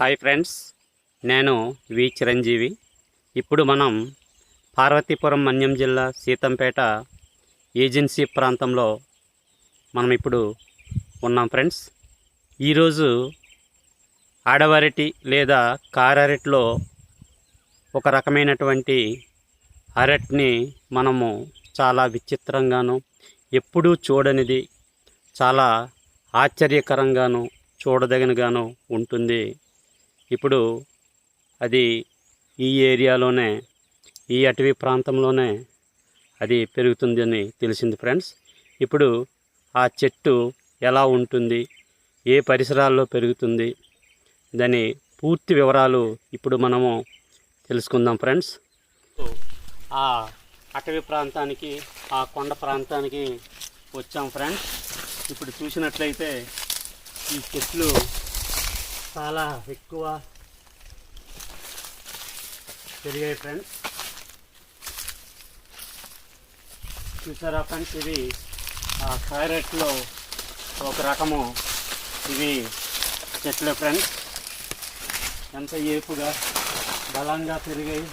Hi friends నేను వి చిరంజీవి. ఇప్పుడు మనం పార్వతీపురం మన్యం జిల్లా సీతంపేట ఏజెన్సీ ప్రాంతంలో మనం ఇప్పుడు ఉన్నాం ఫ్రెండ్స్. ఈరోజు ఆడవరటి లేదా కారరెట్లో ఒక రకమైనటువంటి అరటిని మనము చాలా విచిత్రంగాను ఎప్పుడూ చూడనిది చాలా ఆశ్చర్యకరంగాను చూడదగినగాను ఉంటుంది. ఇప్పుడు అది ఈ ఏరియాలోనే ఈ అటవీ ప్రాంతంలోనే అది పెరుగుతుందని తెలిసింది ఫ్రెండ్స్. ఇప్పుడు ఆ చెట్టు ఎలా ఉంటుంది ఏ పరిసరాల్లో పెరుగుతుంది దాని పూర్తి వివరాలు ఇప్పుడు మనము తెలుసుకుందాం ఫ్రెండ్స్. ఆ అటవీ ప్రాంతానికి ఆ కొండ ప్రాంతానికి వచ్చాం ఫ్రెండ్స్. ఇప్పుడు చూసినట్లయితే ఈ చెట్లు చాలా ఎక్కువ పెరిగాయి ఫ్రెండ్స్. చూసారా ఫ్రెండ్స్ ఇది ఆ క్యారెట్లో ఒక రకము ఇవి చెట్లు ఫ్రెండ్స్. ఎంత ఏపుగా బలంగా పెరిగాయి.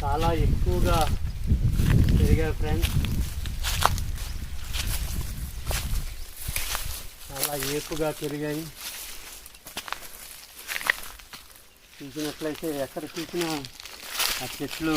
చాలా ఎక్కువగా పెరిగాయి ఫ్రెండ్స్ చాలా ఏపుగా పెరిగాయి. చూసినట్లయితే ఎక్కడ చూసినా ఆ చెట్లు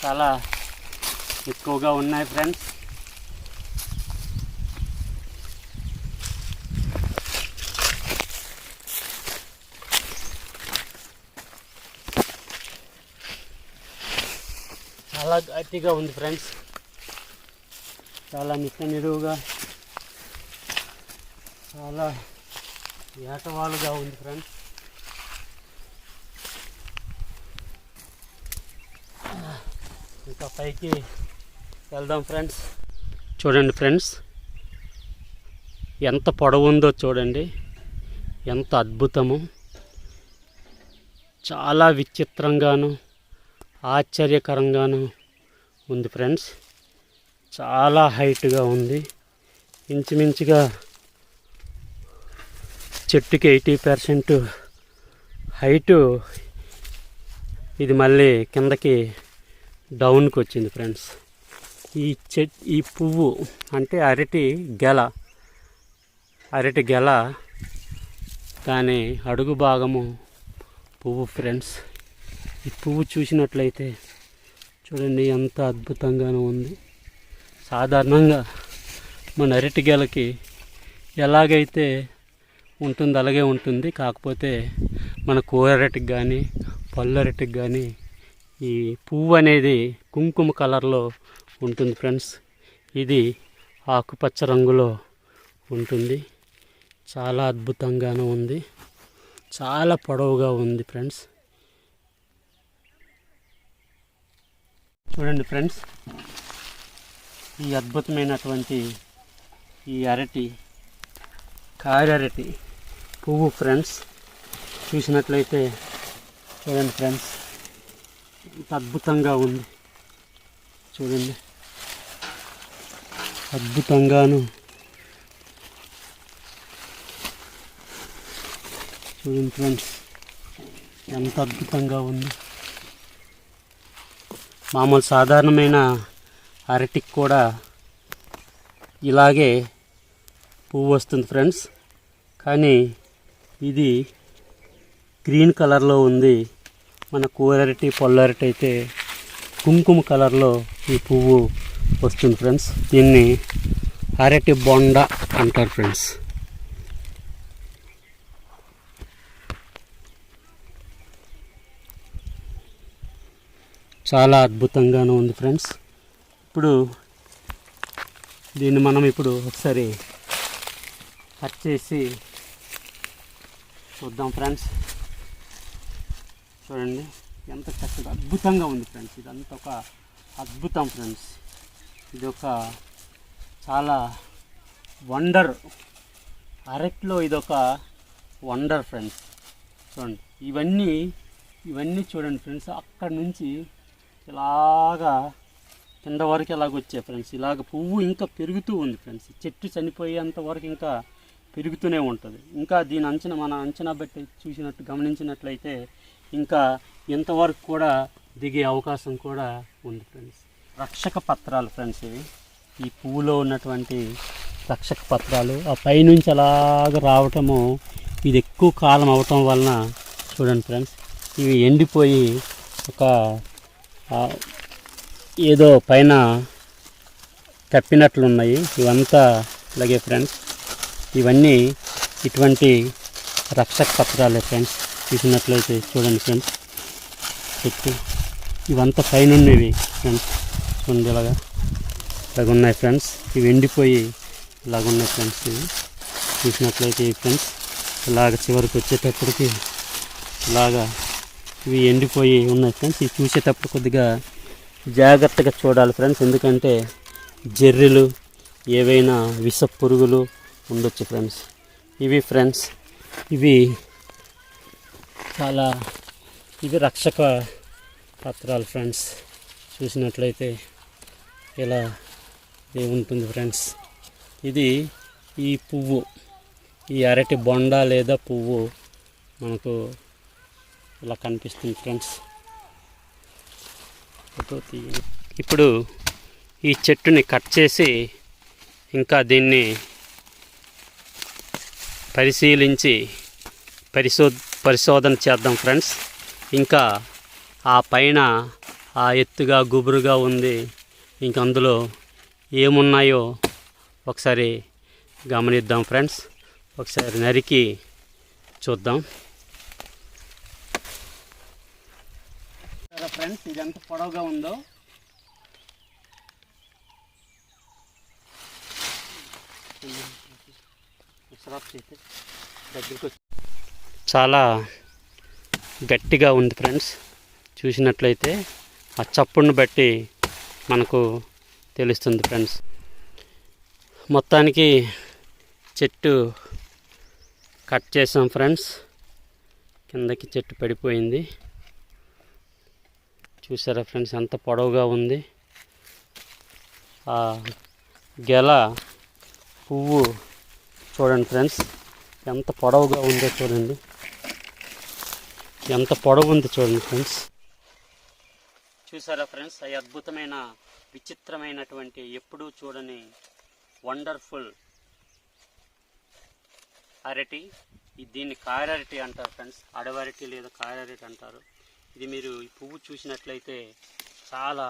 చాలా ఎక్కువగా ఉన్నాయి ఫ్రెండ్స్ చాలా గట్టిగా ఉంది ఫ్రెండ్స్. చాలా నిత్య నిలువుగా చాలా ఏటవాలుగా ఉంది ఫ్రెండ్స్. ఇంకా పైకి వెళ్దాం ఫ్రెండ్స్. చూడండి ఫ్రెండ్స్ ఎంత పొడవు ఉందో చూడండి. ఎంత అద్భుతము. చాలా విచిత్రంగాను ఆశ్చర్యకరంగాను ఉంది ఫ్రెండ్స్. చాలా హైట్గా ఉంది. ఇంచుమించుగా చెట్టుకి ఎయిటీ పర్సెంట్ హైటు ఇది మళ్ళీ కిందకి డౌన్కి వచ్చింది ఫ్రెండ్స్. ఈ చెట్ ఈ పువ్వు అంటే అరటి గెల. అరటి గెల దాని అడుగు భాగము పువ్వు ఫ్రెండ్స్. ఈ పువ్వు చూసినట్లయితే చూడండి ఎంత అద్భుతంగానూ ఉంది. సాధారణంగా మన అరటి గెలకి ఎలాగైతే ఉంటుంది అలాగే ఉంటుంది. కాకపోతే మన కూరటికి కానీ పళ్ళరటికి కానీ ఈ పువ్వు అనేది కుంకుమ కలర్లో ఉంటుంది ఫ్రెండ్స్. ఇది ఆకుపచ్చ రంగులో ఉంటుంది. చాలా అద్భుతంగాను ఉంది. చాలా పొడవుగా ఉంది ఫ్రెండ్స్. చూడండి ఫ్రెండ్స్ ఈ అద్భుతమైనటువంటి ఈ అరటి కారరటి పువ్వు ఫ్రెండ్స్ చూసినట్లయితే చూడండి ఫ్రెండ్స్ ఎంత అద్భుతంగా ఉంది. చూడండి అద్భుతంగాను చూడండి ఫ్రెండ్స్ ఎంత అద్భుతంగా ఉంది. మామూలు సాధారణమైన అరటికి కూడా ఇలాగే పువ్వు వస్తుంది ఫ్రెండ్స్. కానీ ఇది గ్రీన్ కలర్లో ఉంది. మన కూరరటి పొల్లరటి అయితే కుంకుమ కలర్లో ఈ పువ్వు వస్తుంది ఫ్రెండ్స్. దీన్ని అరటి బొండ అంటారు ఫ్రెండ్స్. చాలా అద్భుతంగాను ఉంది ఫ్రెండ్స్. ఇప్పుడు దీన్ని మనం ఇప్పుడు ఒకసారి కట్ చేసి చూద్దాం ఫ్రెండ్స్. చూడండి ఎంత చక్కగా అద్భుతంగా ఉంది ఫ్రెండ్స్. ఇదంతా ఒక అద్భుతం ఫ్రెండ్స్. ఇది ఒక చాలా వండర్ అరట్లో ఇదొక వండర్ ఫ్రెండ్స్. చూడండి ఇవన్నీ ఇవన్నీ చూడండి ఫ్రెండ్స్. అక్కడ నుంచి ఇలాగా కింద వరకు ఇలాగ వచ్చాయి ఫ్రెండ్స్ ఇలాగ పువ్వు ఇంకా పెరుగుతూ ఉంది ఫ్రెండ్స్ చెట్టు చనిపోయేంత వరకు ఇంకా పెరుగుతూనే ఉంటుంది. ఇంకా దీని అంచనా మన అంచనా బట్టి చూసినట్టు గమనించినట్లయితే ఇంకా ఇంతవరకు కూడా దిగే అవకాశం కూడా ఉంది ఫ్రెండ్స్ రక్షక పత్రాలు ఫ్రెండ్స్ ఇవి ఈ పువ్వులో ఉన్నటువంటి రక్షక పత్రాలు ఆ పైనుంచి అలాగ రావటము ఇది ఎక్కువ కాలం అవటం వలన చూడండి ఫ్రెండ్స్ ఇవి ఎండిపోయి ఒక ఏదో పైన కప్పినట్లున్నాయి ఇవంతా అలాగే ఫ్రెండ్స్. ఇవన్నీ ఇటువంటి రక్షక పత్రాలే ఫ్రెండ్స్. చూసినట్లయితే చూడండి ఫ్రెండ్స్. చెట్టు ఇవంతా పైన ఉన్నవి ఫ్రెండ్స్. చూడండి ఇలాగా. ఇలాగ ఉన్నాయి ఫ్రెండ్స్. ఇవి ఎండిపోయి ఇలాగ ఉన్నాయి ఫ్రెండ్స్ ఇవి. చూసినట్లయితే ఈ ఫ్రెండ్స్. ఇలాగ చివరికి వచ్చేటప్పటికి ఇలాగా ఇవి ఎండిపోయి ఉన్నాయి ఫ్రెండ్స్. ఇవి చూసేటప్పుడు కొద్దిగా జాగ్రత్తగా చూడాలి ఫ్రెండ్స్. ఎందుకంటే జెర్రీలు ఏవైనా విష పురుగులు ఉండొచ్చు ఫ్రెండ్స్. ఇవి ఫ్రెండ్స్ ఇవి చాలా ఇవి రక్షక పత్రాలు ఫ్రెండ్స్. చూసినట్లయితే ఇలా ఉంటుంది ఫ్రెండ్స్. ఇది ఈ పువ్వు ఈ అరటి బొండ లేదా పువ్వు మనకు ఇలా కనిపిస్తుంది ఫ్రెండ్స్. ఫోటో తీయ ఇప్పుడు ఈ చెట్టుని కట్ చేసి ఇంకా దీన్ని పరిశీలించి పరిశో పరిశోధన చేద్దాం ఫ్రెండ్స్. ఇంకా ఆ పైన ఆ ఎత్తుగా గుబురుగా ఉంది. ఇంక అందులో ఏమున్నాయో ఒకసారి గమనిద్దాం ఫ్రెండ్స్. ఒకసారి నరికి చూద్దాం. ఫ్రెండ్స్ ఇది ఎంత పొడవుగా ఉందో. చాలా గట్టిగా ఉంది ఫ్రెండ్స్. చూసినట్లయితే ఆ చప్పుడును బట్టి మనకు తెలుస్తుంది ఫ్రెండ్స్. మొత్తానికి చెట్టు కట్ చేసాం ఫ్రెండ్స్. కిందకి చెట్టు పడిపోయింది. చూసారా ఫ్రెండ్స్ ఎంత పొడవుగా ఉంది. ఆ గెల పువ్వు చూడండి ఫ్రెండ్స్ ఎంత పొడవుగా ఉందో చూడండి. ఎంత పొడవు ఉంది చూడండి ఫ్రెండ్స్. చూసారా ఫ్రెండ్స్ అవి అద్భుతమైన విచిత్రమైనటువంటి ఎప్పుడూ చూడని వండర్ఫుల్ అరటి. దీన్ని కాయరటి అంటారు ఫ్రెండ్స్ అడవరటి లేదా కాయరటి అంటారు. ఇది మీరు ఈ పువ్వు చూసినట్లయితే చాలా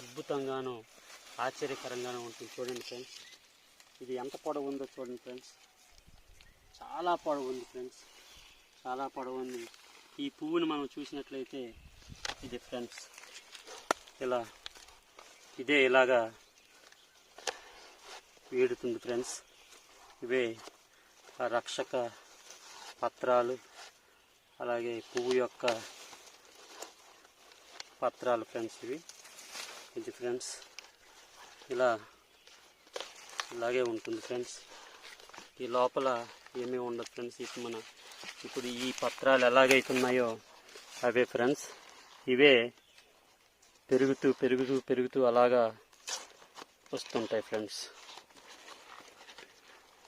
అద్భుతంగాను ఆశ్చర్యకరంగాను ఉంటుంది. చూడండి ఫ్రెండ్స్. ఇది ఎంత పొడవు ఉందో చూడండి ఫ్రెండ్స్. చాలా పొడవు ఉంది ఫ్రెండ్స్. చాలా పొడవు ఉంది. ఈ పువ్వుని మనం చూసినట్లయితే ఇది ఫ్రెండ్స్ ఇలా ఇదే ఇలాగా వేడుతుంది ఫ్రెండ్స్. ఇవే రక్షక పత్రాలు అలాగే పువ్వు యొక్క పత్రాలు ఫ్రెండ్స్ ఇవి. ఇది ఫ్రెండ్స్. ఇలా ఇలాగే ఉంటుంది ఫ్రెండ్స్. ఈ లోపల ఏమీ ఉండదు ఫ్రెండ్స్. ఇప్పుడు మన ఇప్పుడు ఈ పత్రాలు ఎలాగైతున్నాయో అవే ఫ్రెండ్స్. ఇవే పెరుగుతూ పెరుగుతూ పెరుగుతూ అలాగా వస్తుంటాయి ఫ్రెండ్స్.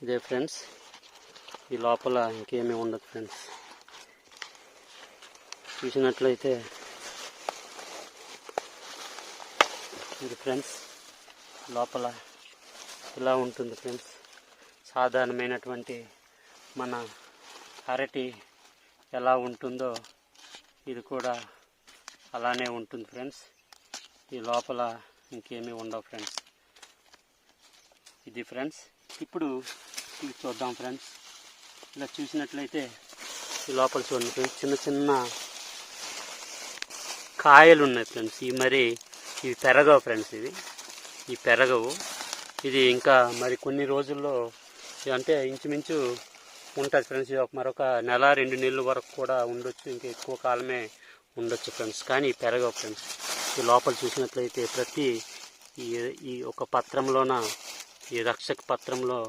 ఇదే ఫ్రెండ్స్. ఈ లోపల ఇంకేమీ ఉండదు ఫ్రెండ్స్. చూసినట్లయితే ఇది ఫ్రెండ్స్. లోపల ఇలా ఉంటుంది ఫ్రెండ్స్. సాధారణమైనటువంటి మన అరటి ఎలా ఉంటుందో ఇది కూడా అలానే ఉంటుంది ఫ్రెండ్స్. ఈ లోపల ఇంకేమీ ఉండవు ఫ్రెండ్స్. ఇది ఫ్రెండ్స్. ఇప్పుడు ఇది చూద్దాం ఫ్రెండ్స్. ఇలా చూసినట్లయితే ఈ లోపల చూడండి ఫ్రెండ్స్. చిన్న చిన్న కాయలు ఉన్నాయి ఫ్రెండ్స్. ఈ మరి ఇవి పెరగవు ఫ్రెండ్స్ ఇవి ఇవి పెరగవు. ఇది ఇంకా మరి కొన్ని రోజుల్లో అంటే ఇంచుమించు ఉంటుంది ఫ్రెండ్స్. ఇది మరొక నెల రెండు నెలల వరకు కూడా ఉండొచ్చు. ఇంకా ఎక్కువ కాలమే ఉండొచ్చు ఫ్రెండ్స్. కానీ పెరగవు ఫ్రెండ్స్. ఈ లోపల చూసినట్లయితే ప్రతి ఈ ఈ ఒక పత్రంలోన ఈ రక్షక పత్రంలో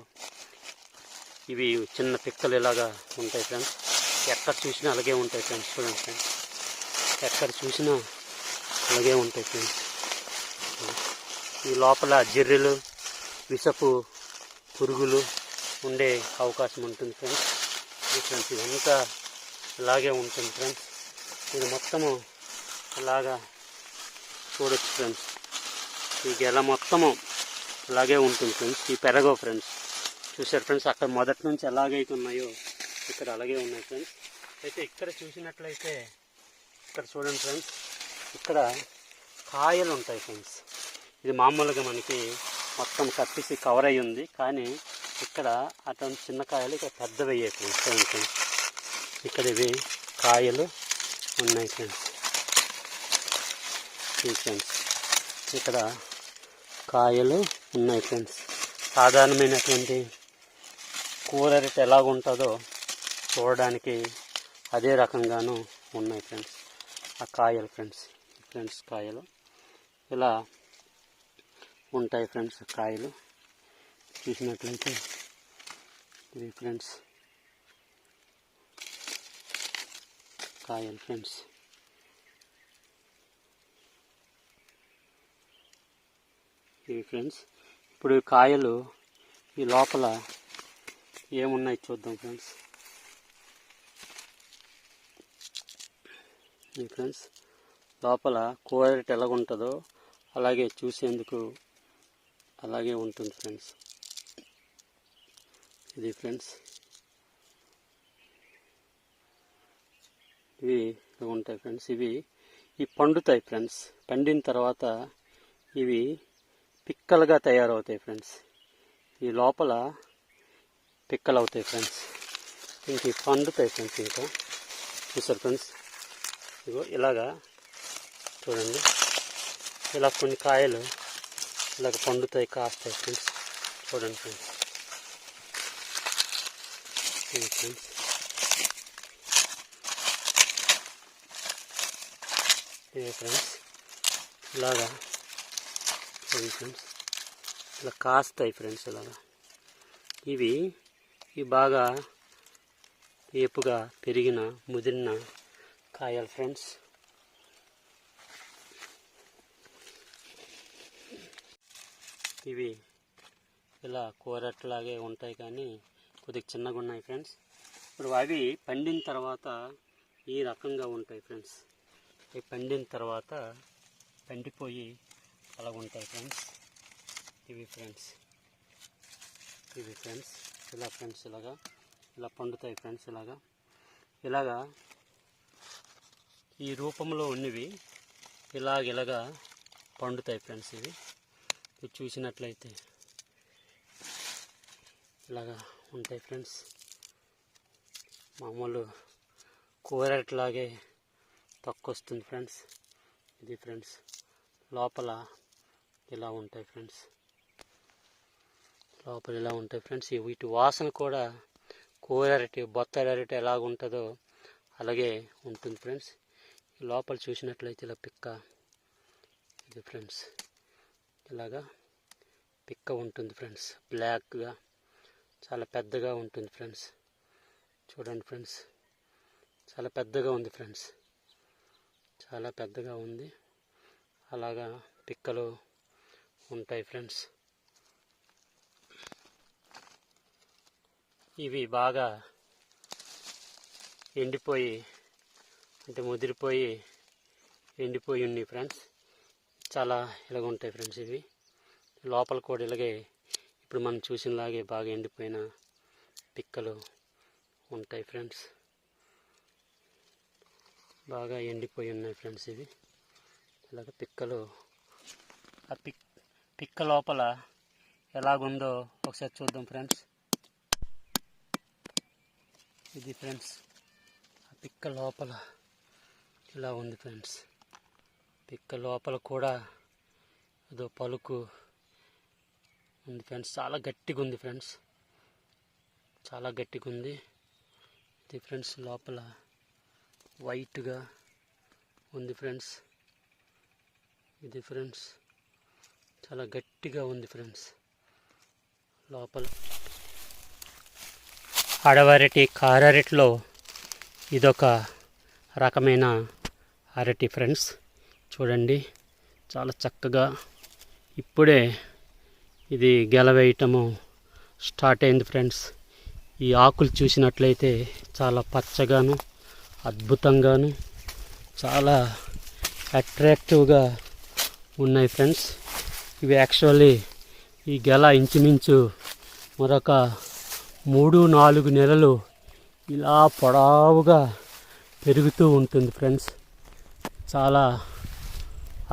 ఇవి చిన్న పిక్కలు ఇలాగా ఉంటాయి ఫ్రెండ్స్. ఎక్కడ చూసినా అలాగే ఉంటాయి ఫ్రెండ్స్. చూడండి ఫ్రెండ్స్. ఎక్కడ చూసినా అలాగే ఉంటాయి ఫ్రెండ్స్. ఈ లోపల జెర్రెలు విసపు పురుగులు ఉండే అవకాశం ఉంటుంది ఫ్రెండ్స్. ఇది ఫ్రెండ్స్ ఇదంతా ఇలాగే ఉంటుంది ఫ్రెండ్స్. ఇది మొత్తము ఇలాగా చూడొచ్చు ఫ్రెండ్స్. ఈ గెల మొత్తము ఇలాగే ఉంటుంది ఫ్రెండ్స్. ఈ పెరగవు ఫ్రెండ్స్. చూసారు ఫ్రెండ్స్ అక్కడ మొదటి నుంచి ఎలాగైతే ఉన్నాయో ఇక్కడ అలాగే ఉన్నాయి ఫ్రెండ్స్. అయితే ఇక్కడ చూసినట్లయితే ఇక్కడ చూడండి ఫ్రెండ్స్ ఇక్కడ కాయలు ఉంటాయి ఫ్రెండ్స్. ఇది మామూలుగా మనకి మొత్తం కప్పిసి కవర్ అయ్యి ఉంది. కానీ ఇక్కడ అటువంటి చిన్న కాయలు ఇక్కడ పెద్దవి అయ్యాయి ఫ్రెండ్స్. చూడండి ఫ్రెండ్స్. ఇక్కడ ఇవి కాయలు ఉన్నాయి ఫ్రెండ్స్. ఈ ఫ్రెండ్స్. ఇక్కడ కాయలు ఉన్నాయి ఫ్రెండ్స్. సాధారణమైనటువంటి కూర రేట్ ఎలాగుంటుందో చూడడానికి అదే రకంగాను ఉన్నాయి ఫ్రెండ్స్. ఆ కాయలు ఫ్రెండ్స్. ఫ్రెండ్స్ కాయలు. ఇలా ఉంటాయి ఫ్రెండ్స్ కాయలు. చూసినట్లయితే ఇవి ఫ్రెండ్స్ కాయలు ఫ్రెండ్స్. ఇవి ఫ్రెండ్స్. ఇప్పుడు కాయలు ఈ లోపల ఏమున్నాయి చూద్దాం ఫ్రెండ్స్. ఈ ఫ్రెండ్స్ లోపల కూరట్ ఎలాగుంటుందో అలాగే చూసేందుకు అలాగే ఉంటుంది ఫ్రెండ్స్. ఇది ఫ్రెండ్స్. ఇవి ఉంటాయి ఫ్రెండ్స్. ఇవి ఇవి పండుతాయి ఫ్రెండ్స్. పండిన తర్వాత ఇవి పిక్కలుగా తయారవుతాయి ఫ్రెండ్స్. ఈ లోపల పిక్కలు అవుతాయి ఫ్రెండ్స్. ఇంక పండుతాయి ఫ్రెండ్స్ ఇంకా. చూసారు ఫ్రెండ్స్? ఇగో ఇలాగా చూడండి. ఇలా కొన్ని కాయలు ఇలాగ పండుతాయి కాస్తాయి ఫ్రెండ్స్ చూడండి ఫ్రెండ్స్ ఫ్రెండ్స్ ఇది ఫ్రెండ్స్ ఇలాగా చూడండి ఫ్రెండ్స్ ఇలా కాస్తాయి ఫ్రెండ్స్ ఇలాగా. ఇవి ఇవి బాగా ఏపుగా పెరిగిన ముదిరిన కాయలు ఫ్రెండ్స్ ఇవి ఇలా కూరట్లాగే ఉంటాయి కానీ కొద్దిగా చిన్నగా ఉన్నాయి ఫ్రెండ్స్. ఇప్పుడు అవి పండిన తర్వాత ఈ రకంగా ఉంటాయి ఫ్రెండ్స్. ఇవి పండిన తర్వాత పండిపోయి అలా ఉంటాయి ఫ్రెండ్స్. ఇవి ఫ్రెండ్స్. ఇవి ఫ్రెండ్స్. ఇలా ఫ్రెండ్స్ ఇలాగా ఇలా పండుతాయి ఫ్రెండ్స్ ఇలాగా. ఇలాగా ఈ రూపంలో ఉన్నవి ఇలాగ ఇలాగా పండుతాయి ఫ్రెండ్స్ ఇవి. ఇప్పుడు చూసినట్లయితే ఇలాగా ఉంటాయి ఫ్రెండ్స్. మామూలు కూరట్లాగే తక్కువ వస్తుంది ఫ్రెండ్స్. ఇది ఫ్రెండ్స్ లోపల ఇలా ఉంటాయి ఫ్రెండ్స్. లోపల ఇలా ఉంటాయి ఫ్రెండ్స్. వీటి వాసన కూడా కూర అరటి బొత్తాయి అరటి ఎలాగ ఉంటుందో అలాగే ఉంటుంది ఫ్రెండ్స్. లోపల చూసినట్లయితే ఇలా పిక్క. ఇది ఫ్రెండ్స్. ఇలాగా పిక్క ఉంటుంది ఫ్రెండ్స్. బ్లాక్గా చాలా పెద్దగా ఉంటుంది ఫ్రెండ్స్. చూడండి ఫ్రెండ్స్. చాలా పెద్దగా ఉంది ఫ్రెండ్స్. చాలా పెద్దగా ఉంది. అలాగా పిక్కలు ఉంటాయి ఫ్రెండ్స్. ఇవి బాగా ఎండిపోయి అంటే ముదిరిపోయి ఎండిపోయి ఉన్నాయి ఫ్రెండ్స్. చాలా ఇలాగ ఉంటాయి ఫ్రెండ్స్ ఇవి. లోపల కూడా ఇలాగే ఇప్పుడు మనం చూసినలాగే బాగా ఎండిపోయిన పిక్కలు ఉంటాయి ఫ్రెండ్స్. బాగా ఎండిపోయి ఉన్నాయి ఫ్రెండ్స్ ఇవి. ఇలాగ పిక్కలు. ఆ పిక్ పిక్క లోపల ఎలాగుందో ఒకసారి చూద్దాం ఫ్రెండ్స్. ఇది ఫ్రెండ్స్ ఆ పిక్క లోపల ఇలా ఉంది ఫ్రెండ్స్. పిక్క లోపల కూడా ఏదో పలుకు ఉంది ఫ్రెండ్స్. చాలా గట్టిగా ఉంది ఫ్రెండ్స్. చాలా గట్టిగా ఉంది. ఇది ఫ్రెండ్స్ లోపల వైట్గా ఉంది ఫ్రెండ్స్. ఇది ఫ్రెండ్స్ చాలా గట్టిగా ఉంది ఫ్రెండ్స్. లోపల అడవరటి కారరెట్లో ఇదొక రకమైన అరటి ఫ్రెండ్స్. చూడండి. చాలా చక్కగా ఇప్పుడే ఇది గెలవేయటము స్టార్ట్ అయింది ఫ్రెండ్స్. ఈ ఆకులు చూసినట్లయితే చాలా పచ్చగాను అద్భుతంగాను చాలా అట్రాక్టివ్గా ఉన్నాయి ఫ్రెండ్స్. ఇవి యాక్చువల్లీ ఈ గెల ఇంచుమించు మరొక మూడు నాలుగు నెలలు ఇలా పొడవుగా పెరుగుతూ ఉంటుంది ఫ్రెండ్స్. చాలా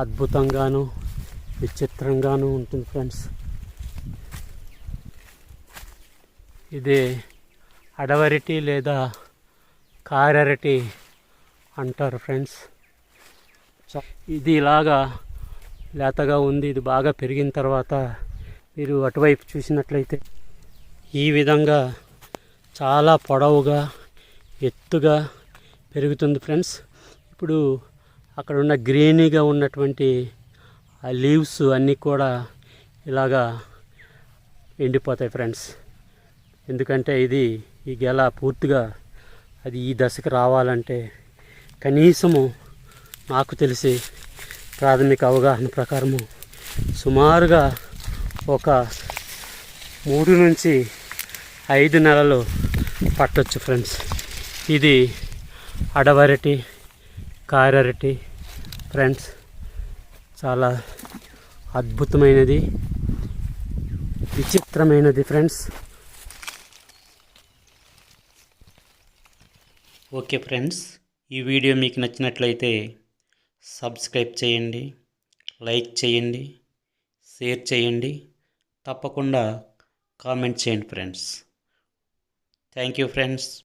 అద్భుతంగాను విచిత్రంగాను ఉంటుంది ఫ్రెండ్స్ ఇది అడవరటి లేదా కారరటి అంటారు ఫ్రెండ్స్ చ- ఇది ఇలాగా లేతగా ఉంది ఇది బాగా పెరిగిన తర్వాత మీరు అటువైపు చూసినట్లయితే ఈ విధంగా చాలా పొడవుగా ఎత్తుగా పెరుగుతుంది ఫ్రెండ్స్ ఇప్పుడు అక్కడ ఉన్న గ్రీనీగా ఉన్నటువంటి ఆ లీవ్స్ అన్నీ కూడా ఇలాగా ఎండిపోతాయి ఫ్రెండ్స్. ఎందుకంటే ఇది ఈ గెల పూర్తిగా అది ఈ దశకు రావాలంటే కనీసము నాకు తెలిసి ప్రాథమిక అవగాహన ప్రకారము సుమారుగా ఒక మూడు నుంచి ఐదు నెలలు పట్టొచ్చు ఫ్రెండ్స్. ఇది అడవరటి కారరటి ఫ్రెండ్స్ చాలా అద్భుతమైనది విచిత్రమైనది ఫ్రెండ్స్. ఓకే ఫ్రెండ్స్ ఈ వీడియో మీకు నచ్చినట్లయితే సబ్స్క్రైబ్ చేయండి లైక్ చేయండి షేర్ చేయండి తప్పకుండా కామెంట్ చేయండి ఫ్రెండ్స్. Thank you friends.